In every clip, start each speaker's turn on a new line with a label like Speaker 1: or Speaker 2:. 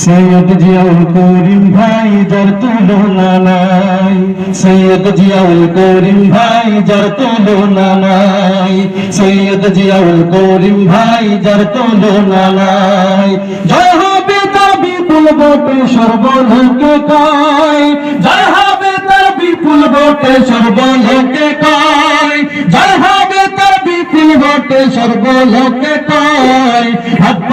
Speaker 1: সৈয়দ জিয়াউল করিম ভাই, যার তুলনা নাই। সৈয়দ জিয়াউল করিম ভাই, যার তুলনা নাই। সৈয়দ জিয়াউল করিম ভাই, যার তুলনা নাই। জয় হবে তার বিপুল ভোটে সর্বলোকে কয়। জয় হবে তার বিপুল ভোটে সর্বলোকে কয়। জয় হবে তার বিপুল ভোটে সর্বলোকে হাত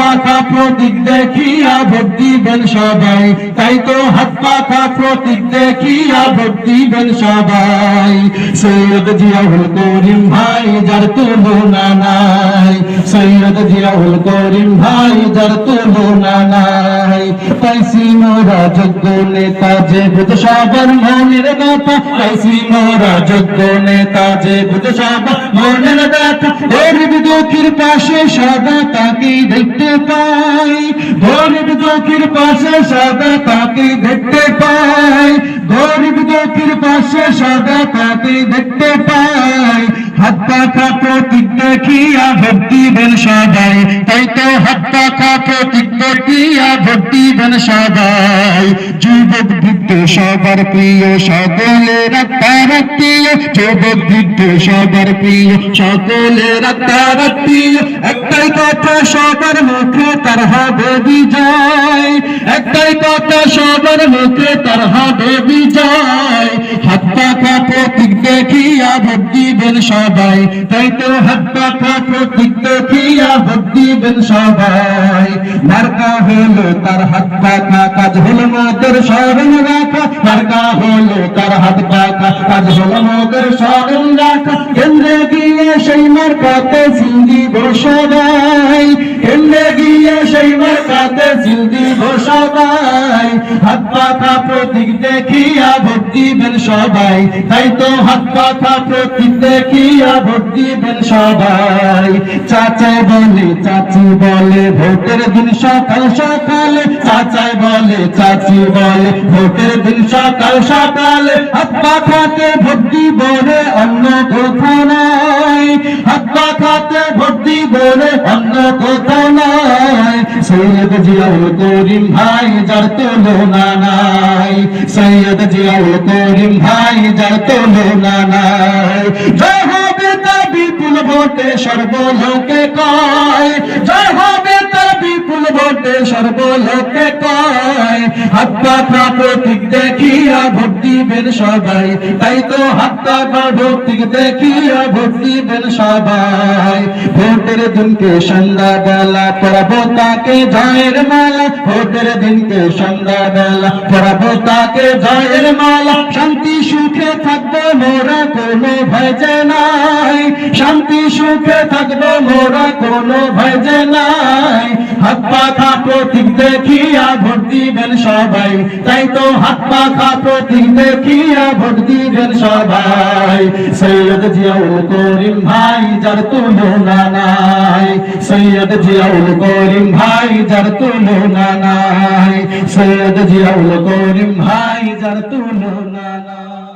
Speaker 1: পাখা প্রতীক দেখিয়া ভোট দিবেন সবাই। তাই তো হাত পাখা প্রতীক দেখিয়া ভোট দিবেন সবাই। সৈয়দ জিয়াউল করিম ভাই, যার তুলনা নাই। সৈয়দ জিয়াউল করিম ভাই, যার তুলনা নাই। পাইছি মোরা যোগ্য নেতা যে বুঝ সবার মনের কথা পাইছি মোরা যোগ্য নেতা যে বুঝ সবার মনের দুঃখীর পাশে সাদা তাকে দেখতে পাই। গরিব চোখের পাশে সাদা তাকে দেখতে পাই। গরিব চোখের পাশে সাদা তাকে দেখতে পাই। হাত পাখা প্রতীক দেখিয়া ভোট দিবেন সবাই তাই তো হাত পাখা প্রতীক দেখিয়া ভোট দিবেন সবাই যুবক বৃদ্ধ সবার প্রিয় সকলের প্রিয় যুবক বৃদ্ধ সবার প্রিয় সকলের প্রিয় একটাই কথা সবার মুখে, তার হবে বিজয়। একটাই কথা সবার মুখে, তার হবে বিজয়। দেখিয়া ভোট দিবেন সবাই তাই তো হাত পাখা তার হাত পাখা কাজ হলো সেই মার্কাতে সিন্ধি বসবাই। কেন্দ্রে গিয়ে সেই মার্কাতে সিন্ধি বসবাই। হাত পাখা প্রতীক দেখিয়া ভোট দিবেন সবাই। তাই তো হাত পাখা প্রতীক দেখিয়া ভোট দিবেন সবাই। চাচাই বলে, চাচি বলে, ভোটের দিন সকাল সকালে। চাচাই বলে, চাচি বলে, ভোটের দিন সকাল সকালে। হাত পাখাতে দিব রে অন্য কোথাও রে অন্য কোথাও নাই। সৈয়দ জিয়াউল করিম ভাই, যার তুলনা নাই। সৈয়দ জিয়াউল করিম ভাই, যার তুলনা নাই। হবে তার বিপুল ভোটে সর্বলোকে কয়। জয় হবে তার বিপুল ভোটে সর্বলোকে কয়। হাত প্রতীক দেখিয়া ভোট দিবেন সবাই। তাই তো হাত পাখা প্রতীক দেখিয়া ভোট দিবেন সবাই। ভোটের দিনকে সন্ধ্যা বেলা পড়াবো তাকে জয়ের মালা। ভোটের দিনকে সন্ধ্যা বেলা পড়াবো তাকে জয়ের মালা। শান্তি সুখে থাকব মোরা, কোনো ভয় নাই। শান্তি সুখে থাকব মোরা, কোনো ভয় নাই। হাত পাখা প্রতীক দেখিয়া ভোট দিবেন সবাই। তাই তো হাত পাখা প্রতীক দেখিয়া ভোট দিবেন সবাই, সৈয়দ জিয়াউল করিম ভাই, যার তুলনা নাই। সৈয়দ জিয়াউল করিম ভাই, যার তুলনা নাই। সৈয়দ জিয়াউল করিম ভাই, যার তুলনা নাই।